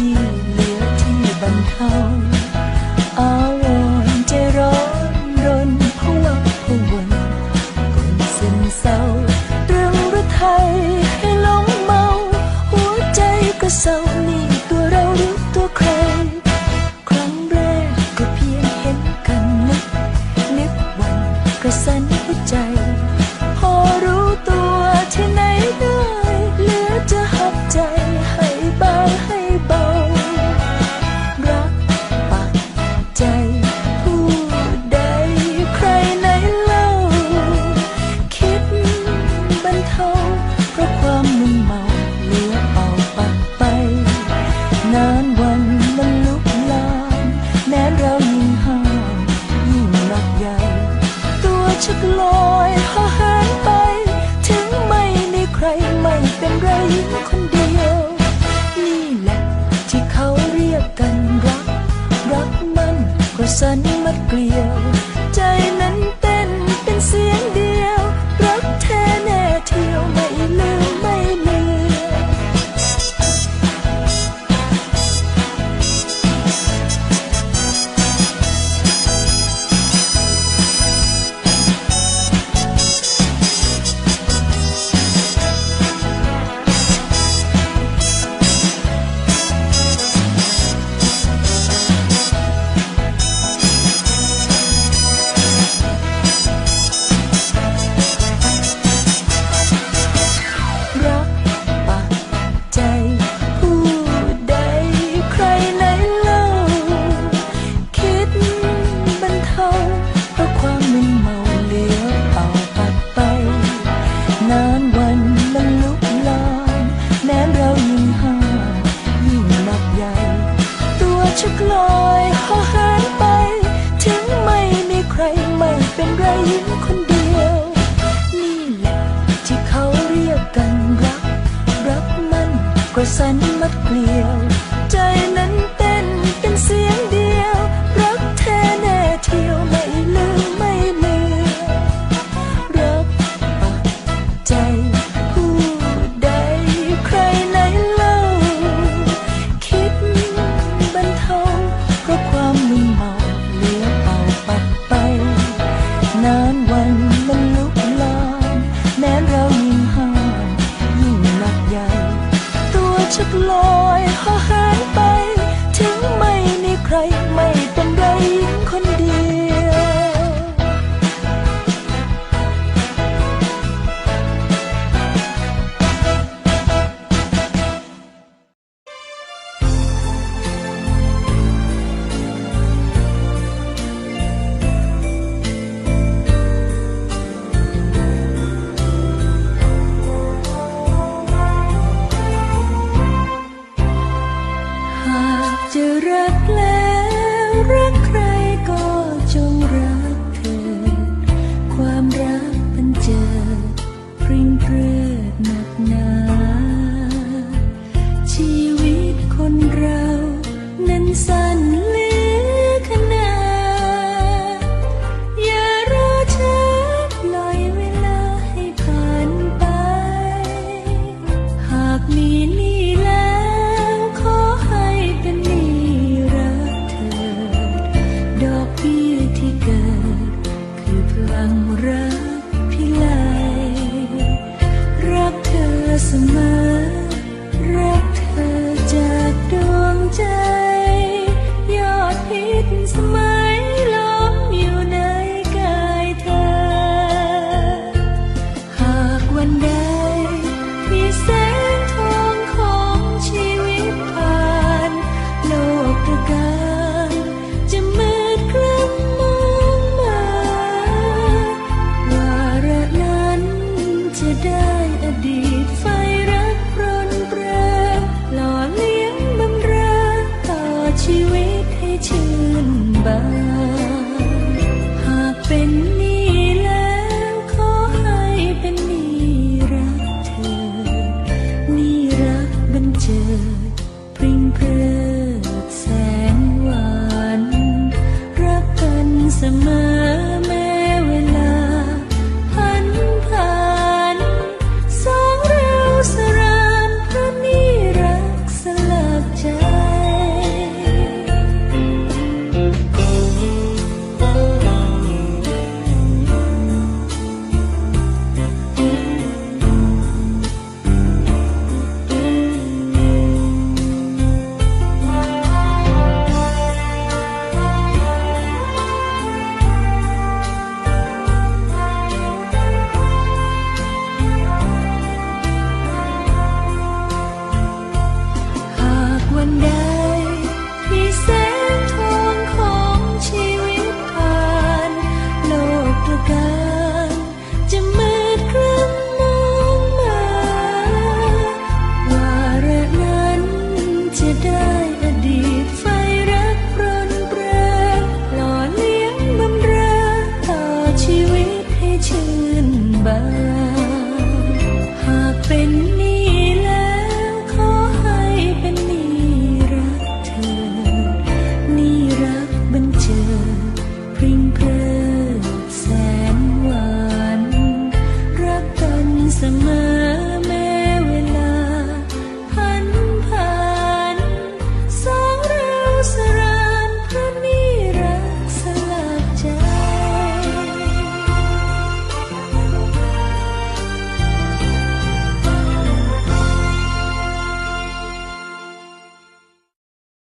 You. ชุดลอยพอหายไป ถึงไม่มีใครไม่เป็นไรคนเดียว นี่แหละที่เขาเรียกกันรัก รักมันก็สนิ ឆ្លើយហោះហើរ นานวันมันลุกลามแม้เรายิ่งห่างยิ่งหนักใหญ่ ตัวชักลอยห จะรักแล้วรักใครก็จงรักเธอ ความรักบันเจิดพริ้งเพลือหนักหนา ชีวิตคนเรานั้นสั้นเลือขนอย่ารอช้าปล่อยเวลาให้ผ่านไป หากมี trên bàn